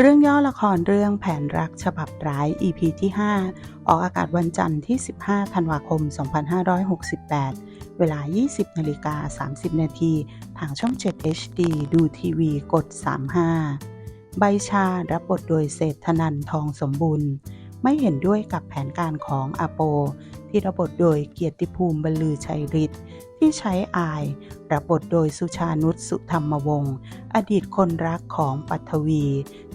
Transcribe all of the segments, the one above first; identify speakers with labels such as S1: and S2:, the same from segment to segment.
S1: เรื่องย่อละครเรื่องแผนรักฉบับร้าย EP ที่ 5 ออกอากาศวันจันทร์ที่ 15 ธันวาคม 2568 เวลา 20นาฬิกา30 นาทีทางช่อง 7 HD ดูทีวีกด 35 ใบชารับบทโดยเศรษฐนันทองสมบูรณ์ ไม่เห็นด้วยกับแผนการของอาโป ที่รับทโดยเกียรติภูมิบรรลือชัยฤทธิ์ที่ใช้อายรับทโดยสุชานุสุธรรมวงศ์อดีตคนรักของปัทวี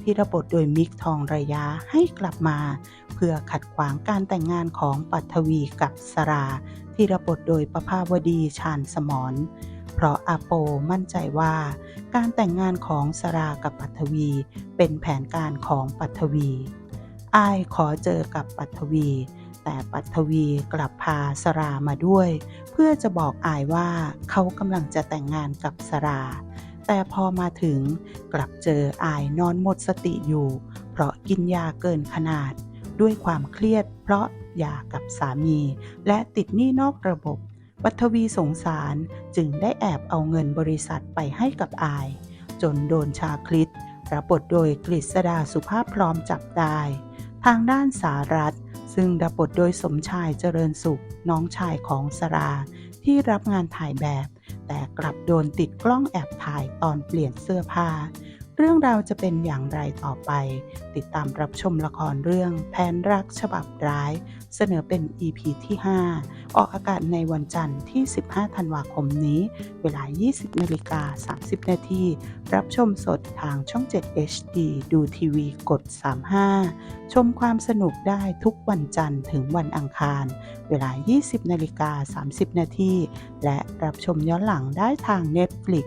S1: ที่รับทโดยมิกทองระยะให้กลับมา เพื่อขัดขวางการแต่งงานของปัทวีกับสรา ที่รับบทโดยประภาวดีชาญสมรเพราะอาโปมั่นใจว่าการแต่งงานของสรากับปัทวี เป็นแผนการของปัทวี อายขอเจอกับปัทวี แต่ปัทวีกลับพาสรามาด้วย เพื่อจะบอกอายว่าเขากำลังจะแต่งงานกับสรา แต่พอมาถึงกลับเจออายนอนหมดสติอยู่ เพราะกินยาเกินขนาด ด้วยความเครียดเพราะหย่ากับสามี และติดหนี้นอกระบบปัทวีสงสารจึงได้แอบเอาเงินบริษัทไปให้กับอาย จนโดนชาคลิตรับบทโดยกฤษดาสุภาพพร้อมจับได้ ทางด้านสารัตซึ่งรับบทโดยสมชายเจริญสุข น้องชายของสรา ที่รับงานถ่ายแบบ แต่กลับโดนติดกล้องแอบถ่ายตอนเปลี่ยนเสื้อผ้า เรื่องราวจะเป็นอย่างไรต่อไป ติดตามรับชมละครเรื่องแผนรักฉบับร้าย เสนอเป็น EP ที่ 5 ออกอากาศในวันจันทร์ที่ 15 ธันวาคมนี้ เวลา 20นาฬิกา30 นาที รับชมสดทางช่อง 7 HD ดูทีวีกด 35 ชมความสนุกได้ทุกวันจันทร์ถึงวันอังคาร เวลา 20นาฬิกา30 นาที และรับชมย้อนหลังได้ทาง Netflix